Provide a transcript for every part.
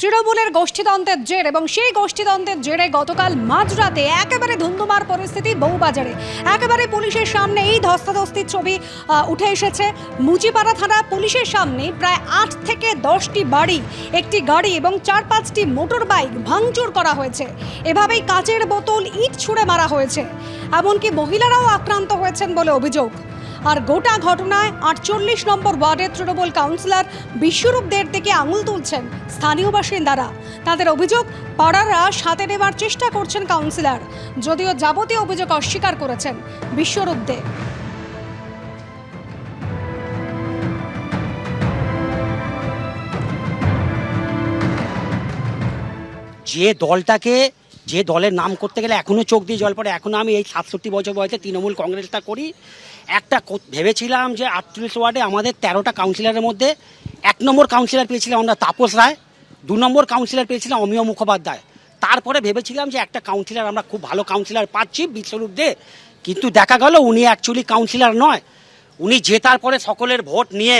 তৃণমূলের গোষ্ঠীদ্বন্দ্বের জের এবং সেই গোষ্ঠীদ্বন্দ্বের জেরে গতকাল মাঝরাতে একেবারে ধুন্ধুমার পরিস্থিতি বউবাজারে একেবারে পুলিশের সামনে এই ধস্তাধস্তির ছবি উঠে এসেছে। মুচিপাড়া থানা পুলিশের সামনে প্রায় আট থেকে দশটি বাড়ি, একটি গাড়ি এবং চার পাঁচটি মোটর বাইক ভাঙচুর করা হয়েছে। এভাবেই কাচের বোতল ইট ছুঁড়ে মারা হয়েছে। এমনকি মহিলারাও আক্রান্ত হয়েছেন বলে অভিযোগ। আর গোটা ঘটনায় আটচল্লিশ নম্বর ওয়ার্ডের তৃণমূল কাউন্সিলর বিশ্বরূপ দের থেকে আঙুল তুলছেন স্থানীয় বাসিন্দারা। তাদের অভিযোগ, পাড়ারা সাথে নেবার চেষ্টা করছেন কাউন্সিলর, যদিও যাবতীয় অভিযোগ অস্বীকার করেছেন বিশ্বরূপ দে যে দলটাকে, যে দলের নাম করতে গেলে এখনও চোখ দিয়ে জল পড়ে। এখনও আমি এই সাতষট্টি বছর বয়সে তৃণমূল কংগ্রেসটা করি। একটা ভেবেছিলাম যে আটচল্লিশ ওয়ার্ডে আমাদের তেরোটা কাউন্সিলরের মধ্যে এক নম্বর কাউন্সিলর পেয়েছিলাম আমরা তাপস রায়, দু নম্বর কাউন্সিলর পেয়েছিলাম অমিয় মুখোপাধ্যায়। তারপরে ভেবেছিলাম যে একটা কাউন্সিলর আমরা খুব ভালো কাউন্সিলর পাচ্ছি, বিশ্বরূপ দে। কিন্তু দেখা গেল উনি অ্যাকচুয়ালি কাউন্সিলর নয়। উনি জেতার পরে সকলের ভোট নিয়ে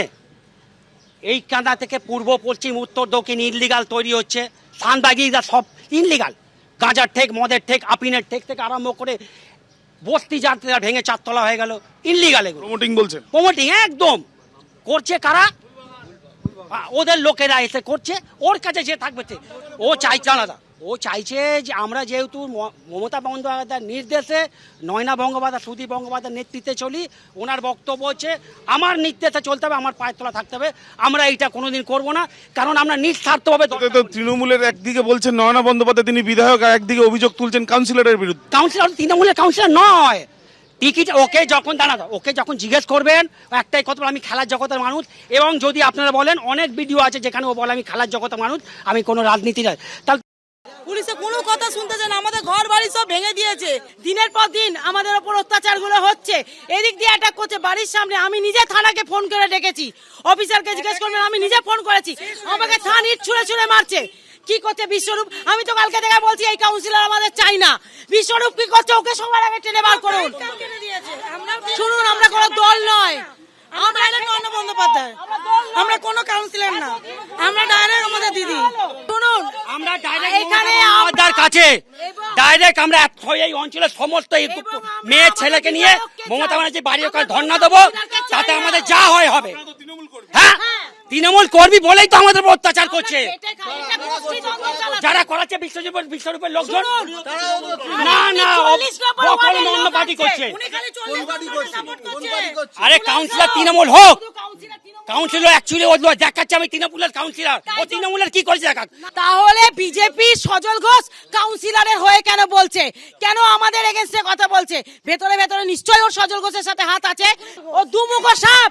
এই কাঁদা থেকে পূর্ব, পশ্চিম, উত্তর, দক্ষিণ ইনলিগাল তৈরি হচ্ছে। সানবাগিরা সব ইনলিগাল গাঁজার ঠেক, মদের ঠেক, আপিনের ঠেক থেকে আরম্ভ করে বস্তি যাত্রীরা ভেঙে চারতলা হয়ে গেল। ইনলিগাল এগুলো। প্রমোটিং বলছেন। প্রমোটিং একদম। করছে কারা? ওদের লোকেরা এসে করছে। ওর কাছে যে থাকবে। ও চাইছে আলাদা। ও চাইছে যে আমরা যেহেতু মমতা বন্দ্যোপাধ্যায়ের নির্দেশে নয়না বঙ্গোপাধ্যায় সুদীপ বঙ্গোপাধ্যায়ের নেতৃত্বে চলি ওনার বক্তব্য হচ্ছে আমার নির্দেশে চলতে হবে আমার পায়ের তলা থাকতে হবে আমরা এইটা কোনোদিন করব না কারণ আমরা নিঃস্বার্থভাবে তৃণমূলের একদিকে বলছেন নয়না বন্দ্যোপাধ্যায় তিনি বিধায়ক আর একদিকে অভিযোগ তুলছেন কাউন্সিলরের বিরুদ্ধে। কাউন্সিলর তৃণমূলের কাউন্সিলর নয়। টিকিট ওকে যখন দাঁড়া ওকে যখন জিজ্ঞেস করবেন একটাই কথা বলে, আমি খেলার জগতের মানুষ এবং যদি আপনারা বলেন অনেক ভিডিও আছে যেখানে ও বলে আমি খেলার জগতের মানুষ আমি কোনো রাজনীতি নয়। তাহলে কোনো কথা শুনতেছে না আমাদের ঘর বাড়ি সব ভেঙে দিয়েছে। দিনের পর দিন আমাদের ওপর অত্যাচারগুলো হচ্ছে। এদিক দিয়ে অ্যাটাক করছে বাড়ির সামনে। আমি নিজে থানাকে ফোন করে ডেকেছি। অফিসারকে জিজ্ঞেস করবেন আমি নিজে ফোন করেছি। আমাকে থান ইট ছুঁড়ে ছুঁড়ে মারছে। কি করছে বিশ্বরূপ? আমি তো কালকে থেকে বলছি এই কাউন্সিলর আমাদের চাই না। বিশ্বরূপ কি করছে? ওকে সবার আগে টেনে বার করুন। শুনুন আমরা কোনো দল নয়। আমরা নয়না বন্দ্যোপাধ্যায়। আমরা কোনো কাউন্সিলর না। আমরা ডাইরেক্ট আমাদের দিদি। শুনুন। আমরা ডাইরেক্ট এখানে কাছে। ডাইরেক্ট আমরা এই অঞ্চলের সমস্ত এই মেয়ে ছেলেকে নিয়ে মমতা ব্যানার্জি বাড়ির ওখানে ধর্ণা দেবো তাতে আমাদের যা হয় হবে। হ্যাঁ? হ্যাঁ। তৃণমূল কর্মী বলেই তো আমাদের অত্যাচার করছে। যারা করাচ্ছে বিশ্বরূপের বিশ্বরূপের লোকজন? না না 40 নম্বর অন্য পার্টি করছে। উনি খালি 40 নম্বরকে support করছে। আরে উনি কাউন্সিলর তৃণমূল হোক। কাউন্সিলর অ্যাকচুয়ালি ও দেখাচ্ছে, আমি তৃণমূলের কাউন্সিলর ও তৃণমূলের কি করেছে দেখা তাহলে বিজেপি সজল ঘোষ কাউন্সিলরের হয়ে কেন বলছে? কেন আমাদের এগেনস্টে কথা বলছে? ভেতরে ভেতরে নিশ্চয়ই ওর সজল ঘোষের সাথে হাত আছে। ও দুমুখ সাপ!